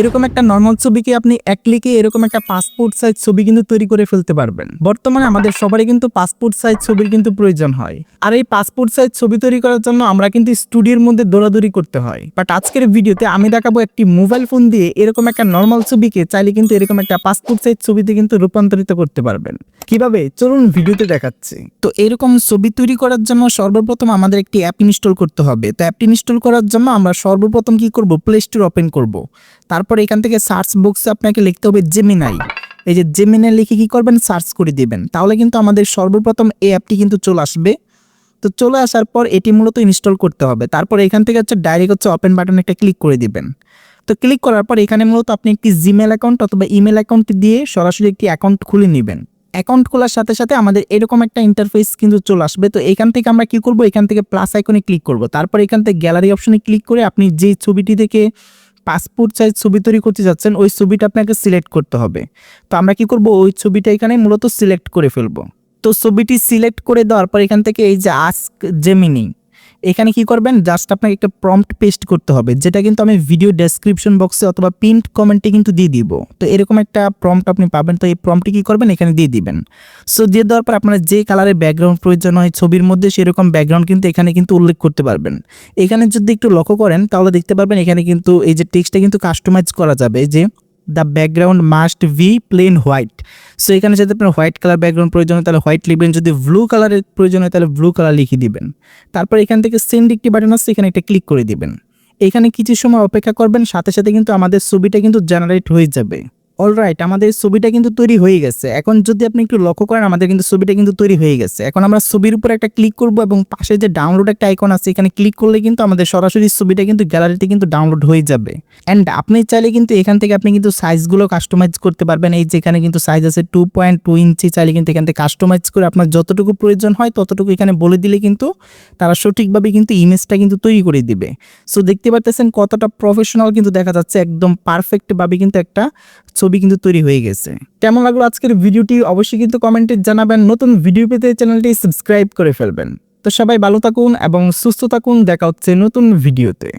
এরকম একটা নর্মাল ছবিকে আপনি এক ক্লিকে এরকম একটা পাসপোর্ট সাইজ ছবি কিন্তু তৈরি করে ফেলতে পারবেন। বর্তমানে আমাদের সবারই কিন্তু পাসপোর্ট সাইজ ছবির কিন্তু প্রয়োজন হয়। আর এই পাসপোর্ট সাইজ ছবি তৈরি করার জন্য আমরা কিন্তু স্টুডিওর মধ্যে দৌড়াদৌড়ি করতে হয়। বাট আজকের ভিডিওতে আমি দেখাবো একটি মোবাইল ফোন দিয়ে এরকম একটা নর্মাল ছবিকে চাইলে কিন্তু এরকম একটা পাসপোর্ট সাইজ ছবিতে কিন্তু রূপান্তরিত করতে পারবেন। কীভাবে? চলুন ভিডিওতে দেখাচ্ছি। তো এরকম ছবি তৈরি করার জন্য সর্বপ্রথম আমাদের একটি অ্যাপ ইনস্টল করতে হবে। তো অ্যাপটি ইনস্টল করার জন্য আমরা সর্বপ্রথম কি করব? প্লে স্টোর ওপেন করব। তারপর এখান থেকে সার্চ বক্সে আপনাকে লিখতে হবে জেমিনাই এই যে জেমিনাই লিখে কি করবেন? সার্চ করে দিবেন। তাহলে কিন্তু আমাদের সর্বপ্রথম এই অ্যাপটি কিন্তু চলে আসবে। তো চলে আসার পর এটি মূলত ইনস্টল করতে হবে। তারপর এখান থেকে হচ্ছে ডাইরেক্ট হচ্ছে ওপেন বাটন একটা ক্লিক করে দিবেন। তো ক্লিক করার পর এখানে মূলত আপনি একটি জিমেল অ্যাকাউন্ট অথবা ইমেল অ্যাকাউন্ট দিয়ে সরাসরি একটি অ্যাকাউন্ট খুলে নেবেন। অ্যাকাউন্ট খোলার সাথে সাথে আমাদের এরকম একটা ইন্টারফেস কিন্তু চলে আসবে। তো এখান থেকে আমরা কি করব? এখান থেকে প্লাস আইকনে ক্লিক করব। তারপর এখান থেকে গ্যালারি অপশনে ক্লিক করে আপনি যে ছবিটি থেকে পাসপোর্ট সাইজ ছবি তৈরি করতে যাচ্ছেন, ওই ছবিটা আপনাকে সিলেক্ট করতে হবে। তো আমরা কি করব? ওই ছবিটা এখানে মূলত সিলেক্ট করে ফেলব। তো ছবিটি সিলেক্ট করে দেওয়ার পর এখান থেকে এই যে আস্ক জেমিনি এখানে কি করবেন? জাস্ট আপনাকে একটা প্রম্পট পেস্ট করতে হবে, যেটা কিন্তু আমি ভিডিও ডেসক্রিপশন বক্সে অথবা পিন্ট কমেন্টে কিন্তু দিয়ে দিব। তো এরকম একটা প্রম্পট আপনি পাবেন, তো এই প্রম্পটটি কি করবেন? এখানে দিয়ে দিবেন। সো দিয়ে দেওয়ার পর আপনার যে কালারের ব্যাকগ্রাউন্ড প্রয়োজন হয় ছবির মধ্যে, সেরকম ব্যাকগ্রাউন্ড কিন্তু এখানে কিন্তু উল্লেখ করতে পারবেন। এখানে যদি একটু লক্ষ্য করেন, তাহলে দেখতে পারবেন এখানে কিন্তু এই যে টেক্সটটা কিন্তু কাস্টমাইজ করা যাবে, যে the background must be plain white so এখানে যদি আপনার হোয়াইট কালার ব্যাকগ্রাউন্ড প্রয়োজন হয়, তাহলে হোয়াইট লিখবেন। যদি ব্লু কালারের প্রয়োজন হয়, তাহলে ব্লু কালার লিখে দিবেন। তারপর এখান থেকে সেন্ড একটি বাটন আছে, এখানে একটা ক্লিক করে দিবেন। এখানে কিছু সময় অপেক্ষা করবেন, সাথে সাথে কিন্তু আমাদের ছবিটা কিন্তু জেনারেট হয়ে যাবে। অলরাইট আমাদের ছবিটা কিন্তু তৈরি হয়ে গেছে। এখন যদি আপনি একটু লক্ষ্য করেন, আমাদের কিন্তু ছবিটা কিন্তু তৈরি হয়ে গেছে। এখন আমরা ছবির উপর একটা ক্লিক করব এবং পাশে যে ডাউনলোড একটা আইকন আছে, এখানে ক্লিক করলে কিন্তু আমাদের সরাসরি ছবিটা কিন্তু গ্যালারিতে কিন্তু ডাউনলোড হয়ে যাবে। অ্যান্ড আপনি চাইলে কিন্তু এখান থেকে আপনি কিন্তু সাইজগুলো কাস্টমাইজ করতে পারবেন। এই যেখানে কিন্তু সাইজ আছে টু পয়েন্ট টু ইঞ্চি চাইলে কিন্তু এখান থেকে কাস্টমাইজ করে আপনার যতটুকু প্রয়োজন হয়, ততটুকু এখানে বলে দিলে কিন্তু তারা সঠিকভাবে কিন্তু ইমেজটা কিন্তু তৈরি করে দিবে। সো দেখতে পারতেছেন কতটা প্রফেশনাল কিন্তু দেখা যাচ্ছে, একদম পারফেক্টভাবে কিন্তু একটা ছবি কিন্তু তৈরি হয়ে গেছে। কেমন লাগল আজকের ভিডিওটি অবশ্যই কিন্তু কমেন্টে জানাবেন। নতুন ভিডিও পেতে চ্যানেলটি সাবস্ক্রাইব করে ফেলবেন। তো সবাই ভালো থাকুন এবং সুস্থ থাকুন। দেখা হচ্ছে নতুন ভিডিওতে।